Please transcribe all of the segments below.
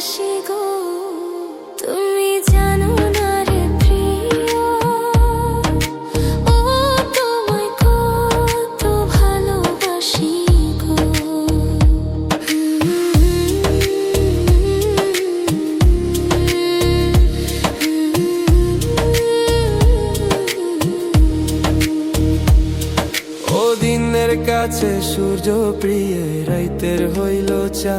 ভালোবাসি গো তুমি জানো না কত ভালোবাসি গো। কাছে সূর্য প্রিয় রাইতের হইল চা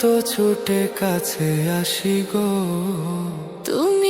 তো ছুটে কাছে আসি গো। তুমি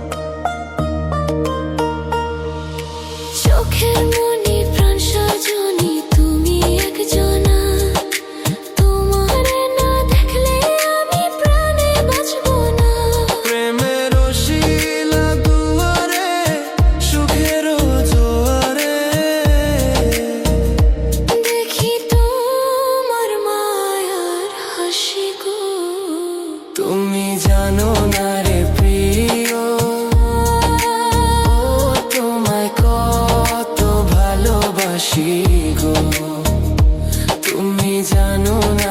ভালোবাসি তুমি জানো না